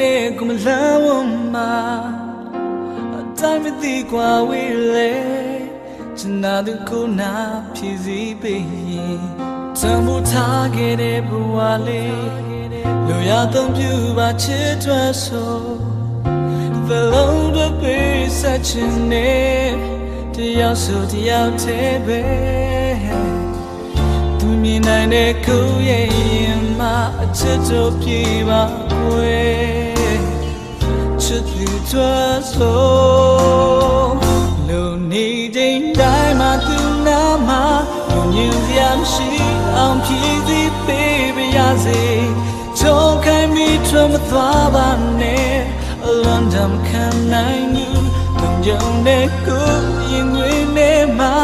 နဲ့ကိုမလန်းဝမှာအတိုင်းမသိกว่าဝေးလေချင်နာသူကိုနာဖြည့်စည်းပေးရင်တံမိုးထားခဲ့တဲ့ဘဝလေးလူရသုံးပြပါချစ်တွဲဆို The long the be such a name တယောက်ဆိုတယောက်တည်းပဲသူမြင်နိုင်တဲ့ကိုယ်ရဲ့ရင်မှာအချစ်တို့ပြေပါကွယ် ချစ်သူတွားဆိုလူနေချိန်တိုင်းမှာသူနာမှာလူညင်စရာမရှိအောင်ဖြည့်စည်းပေးပါရစေချုံခိုင်းမိထွမသွားပါနဲ့အလွန်တမ်းခံနိုင်မှုလုံခြုံတဲ့ကိုယ်ရင်ွေနဲ့မှာ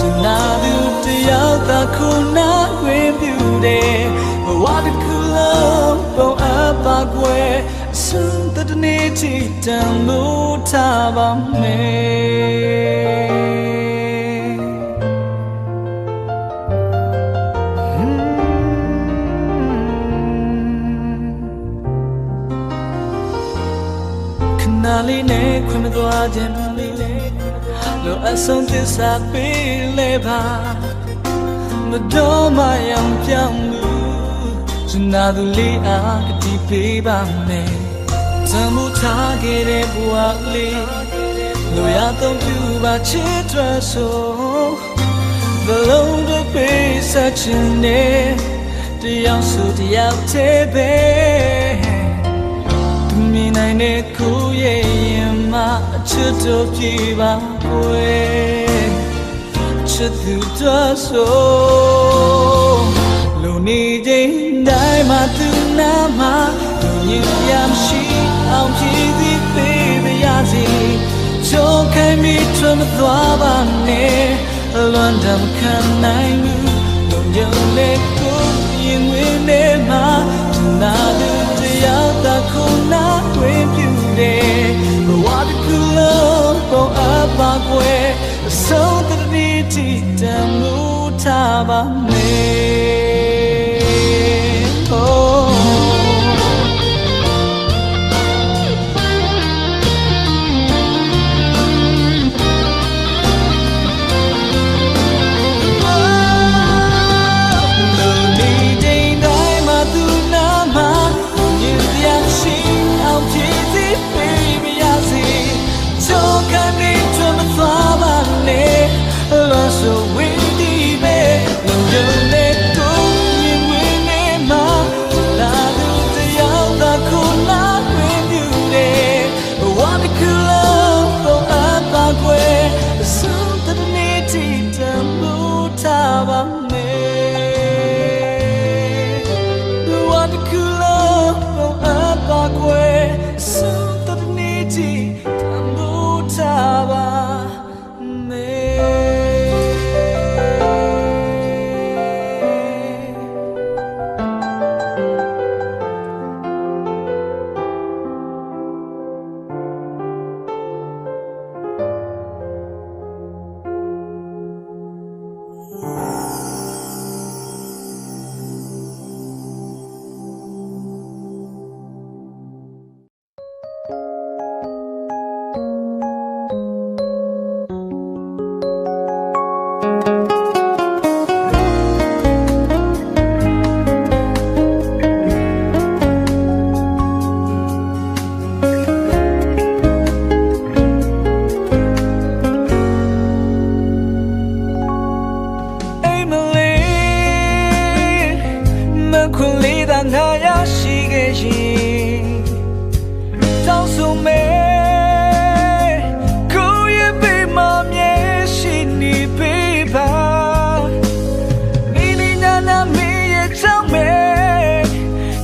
စနာသူတယောက်သာခုနာခွင့်ပြုတယ်ဘဝတစ်ခုလုံးပုံအပ်ပါကွယ်အစွန်း တနေ့ထိတန်လို့ထားပါမယ်ခဏလေးနဲ့ခွင့်မသွားခြင်းလို့အဆုံးသစ္စာပေးလေပါမတော်မယောင်ပြောင်းမှုစနာသူလေးအားကတိပေးပါမယ် သံမှုထားခဲ့တဲ့ဘဝလေးလို့ရတော့ပြပါချစ်တော်ဆို The long the be such a name တယောက်ဆိုတယောက်တည်းပဲသူမြင်နိုင်တဲ့ကိုယ်ရဲ့ရင်မှာအချစ်တို့ပြေပါကွယ်ချစ်သူတော်ဆိုလူနေချိန်တိုင်းမှာသူနာမှာလူညင်ရမရှိ အောင်ဖြည့်သည့်ပေးပါရစေချိုးခိုင်းမိထွမသွားပါနဲ့အလွန်တမ်းခံနိုင်မှုလုံခြုံတဲ့ကိုယ်ရင်ဝင်နေမှာနာသူတရားသာခုနာတွင်ပြူတယ်ဘဝတစ်ခုလုံးပေါ်အပ်ပါကွယ်အဆုံးတည်းတီတန်မှုထားပါမယ်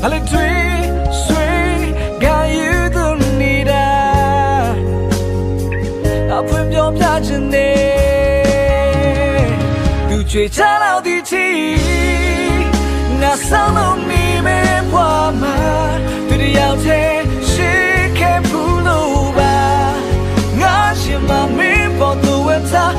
အလေးတွေဆွေကယူသူနေတာအဖွင့်ပြောပြခြင်းနဲ့သူချွေချလောက်ဒီချီငါဆောင်လို့မိမဲဘွားမှာသူတယောက်တည်းရှိခဲ့ဘူးလို့ပါငါရှင်မမင်းပေါ်သူဝတ်သား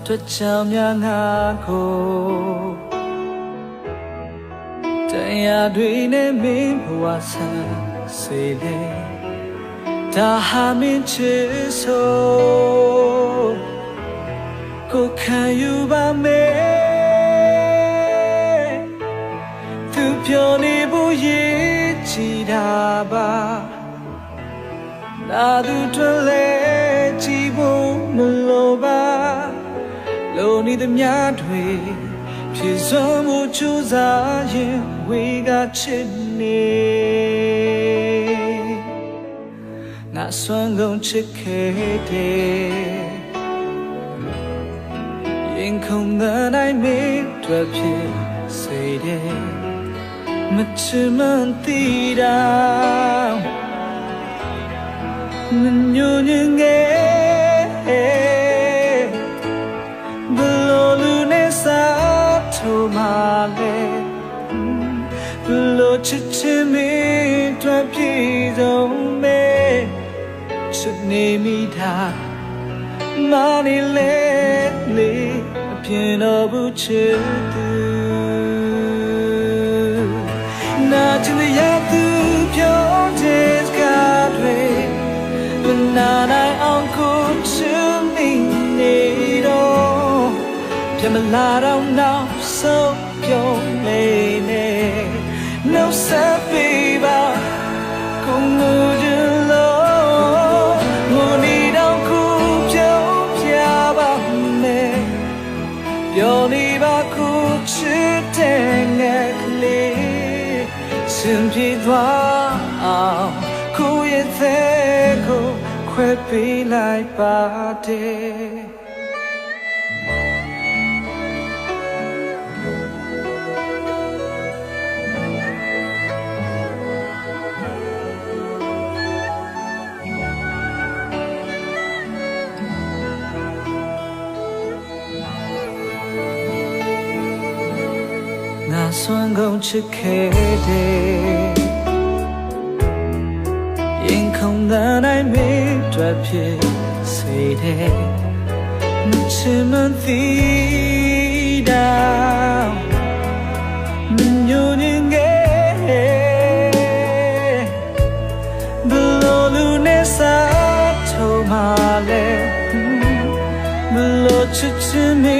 ဘာတို့ချောင်းများငါကိုတရားတွေနဲ့မင်းဘဝဆန်းစေလေဒါဟာမင်းချစ်ဆိုကိုခံယူပါမယ်သူပြောနေဖို့ရည်ချီတာပါလာသူတွေလဲကြည့်ဖို့မလိုပါ လုံနေသမျှတွေဖြည့်စွမ်းမှုချူစားရင်ဝေကချစ်နေငါစွမ်းကုန်ချစ်ခဲ့တယ်ရင်ခုန်တဲ့နိုင်မင်းတွေ့ဖြစ်စေတယ်မချင်မသိတာမညွညင်ငယ် မလဲဘလိုချစ်ချင်မင်းတွေ့ပြေဆုံးမဲချစ်နေမိတာမနေလေလေအပြင်းတော့ဘူးချစ်သူနာချင်တဲ့ရသူပြောတဲ့စကားတွေ But now I uncle to me need ပြန်မလာတော့နောက် ဆုံးပြုံးနေနေ No set baby ကိုငူကြလို့ငူနေတော့ခုပြုံးပြပါမယ်ပြောနေပါခုချစ်တဲ့ငယ်ကလေးစင်ပြေသွားအောင်ကိုရဲ့သေးကိုခွဲပေးလိုက်ပါတယ် စွမ်းကုန်ချစ်ခဲ့တယ်ရင်ခုန်တဲ့နိုင်မေးတွေ့ဖြစ်စေတယ်မချင်မသိ down မညိုနေငယ်ဘလို့လူနဲ့စားထုံးမလဲဘလို့ချစ်ချင်နေ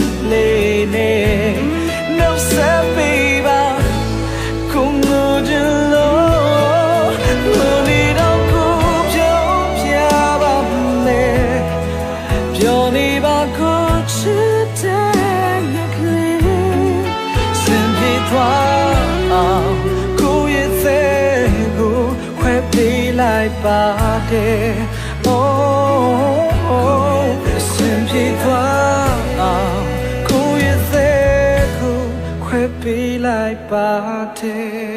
လိုက်ပါတယ် Oh oh စင်ပြေသွားအောင်ကိုရဲ့သေးကိုခွဲပေးလိုက်ပါတယ်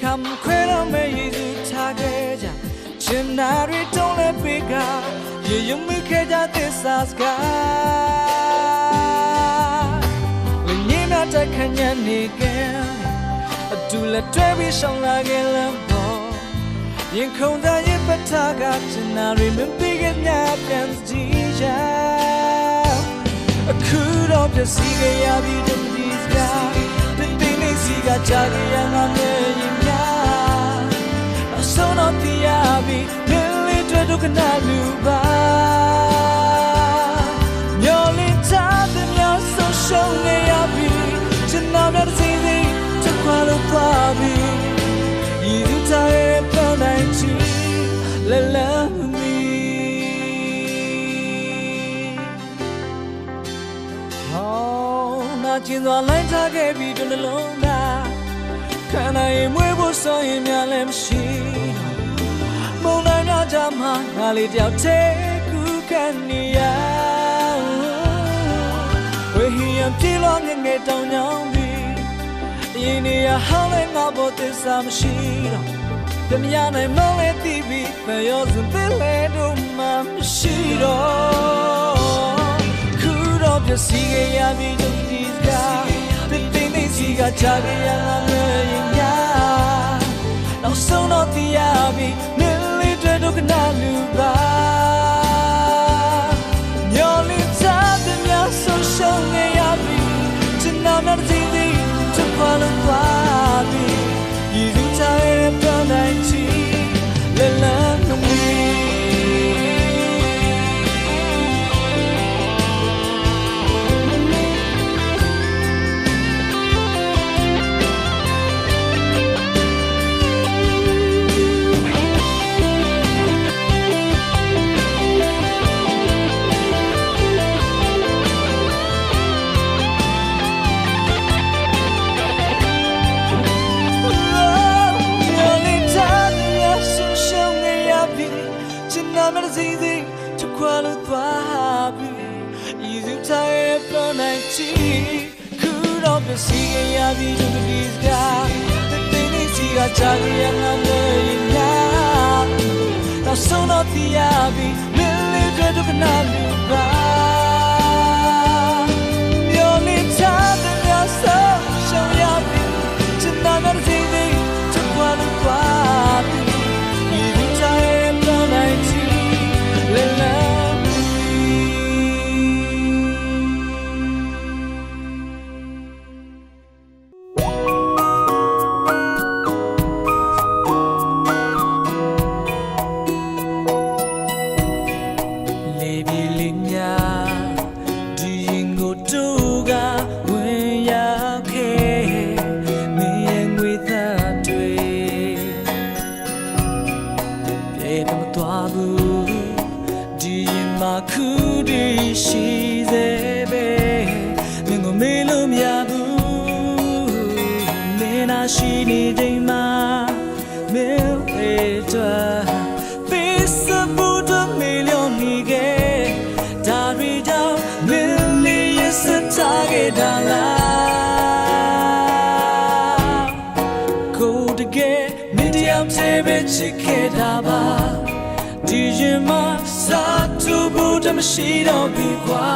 ခါမှခွဲတော့မဲ့ရည်သူထားခဲ့ကြချင်နာတွေတုံးလဲပေးကရေယုံမိခဲ့ကြသစ္စာစကားလင်းနေမြတ်ခညံနေကဲအတူလက်တွဲပြီးရှောင်းလာခဲ့လမ်းပေါ်ရင်ခုန်တဲ့ရပထားကချင်နာတွေမပြီးခဲ့မြပြန်ကြည့်ကြအခုတော့ပြစီကြရပြီတမဒီစကားတင်းတင်းလေးစီကကြာကြရငါနဲ့ရင်များအ ဆုံးတော့ပြရပြီလင်းလေးတွေ့ဒုက္ခနာလူပါမျောလင်းချတဲ့မြောက်ဆုံးရှုံးနေရပြီချင်နာတဲ့စီစီချက်ခွာလို့သွားပြီရည်သူထားရဲ့ပြောင်းနိုင်ချီလဲလဲမီဟောနာကျင်သွားလိုက်ထားခဲ့ပြီးတလုံးသား ခန္ဓာရင်မွေးဖို့ဆိုရင်များလည်းမရှိမုံနိုင်များကြမှာငါလေးတယောက်တည်းခုခံနေရဝေဟီယံပြေလောငယ်ငယ်တောင်ညောင်းပြီးအရင်နေရဟောင်းလည်းငါဘောသစ္စာမရှိတော့တမရနိုင်မလဲတီးပြီးဖျော်စွန်တဲ့လေတို့မှမရှိတော့ခုတော့ပြစီခဲ့ရပြီဒုတိယကတင်းတင်းလေးစီကကြာခဲ့ရငါနဲ့ရင်များ နောက်ဆုံးတော့တရားပြီနင်းလေးတွေဒုက္ခနာလူ တော့ပြစီရပြီသူဒီစကားတဲ့တဲ့လေးစီကချာရငါနဲ့ညာတော့ဆုံးတော့တရားပြီမင်းလေးတွေဒုက္ခနာလူပါ မှာခုတည်းရှိစေပဲမင်းကိုမေးလို့မရဘူးမင်းသာရှိနေတိုင်းမှာမင်းအတွက်ကိုတကယ်မင်းတယောက်သေးပဲချစ်ခဲ့တာပါ အတွက်မရှိတော့ဘူးကွာ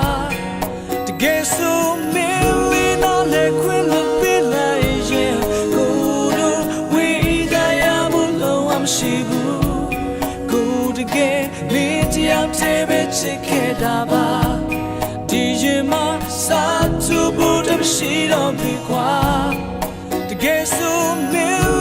တကယ်ဆိုမင်းလေးတော့လည်းခွင့်မပေးလိုက်ရင်ကိုတို့ဝေးကြရမလို့မရှိဘူးကိုတကယ်နေတယောက်တည်းပဲချစ်ခဲ့တာပါဒီရင်မှာစာသူဖို့တမရှိတော့ဘူးကွာတကယ်ဆိုမင်း